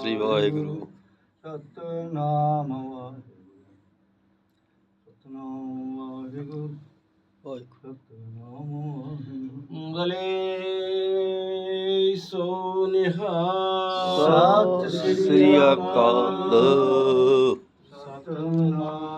ਸ੍ਰੀ ਵਾਹਿਗੁਰੂ। ਸਤਨਾਮ ਵਾਹਿਗੁਰੂ। ਸਤਨਾਮ ਵਾਹਿਗੁਰੂ। ਵਾਹਿਗੁਰੂ। ਸਤਨਾਮ ਵਾਹਿਗੁਰੂ। ਮੰਗਲੇ ਸੋ ਨਿਹਾਲ। ਸਤਿ ਸ੍ਰੀ ਅਕਾਲ। ਸਤਨਾਮ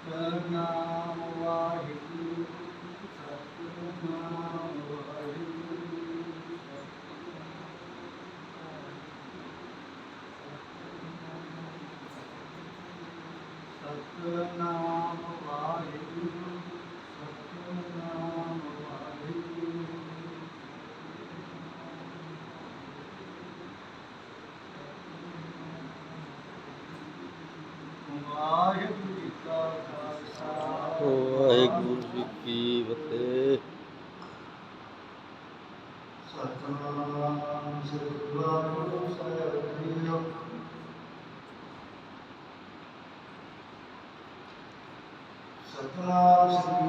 ਸਤਨਾਮ ਵਾਹਿਗੁਰੂ ਸਤਨਾਮ ਵਾਹਿਗੁਰੂ ਸਤਨਾਮ ਵਾਹਿਗੁਰੂ ਸਤਨਾਮ ਵਾਹਿਗੁਰੂ ਵਾਹਿਗੁਰੂ ਜੀ ਕਾ ਖਾਲਸਾ ਵਾਹਿਗੁਰੂ ਜੀ ਕੀ ਫਤਿਹ। ਸਤਨਾਮ ਸ੍ਰੀ ਵਾਹਿਗੁਰੂ ਸਾਹਿਬ ਜੀਓ ਸਤਨਾਮ ਸ੍ਰੀ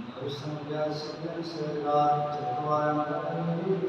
ਦਰਸ਼ਨ ਗਿਆ ਸਗਨ ਚਤਵਾਰ ਮਨ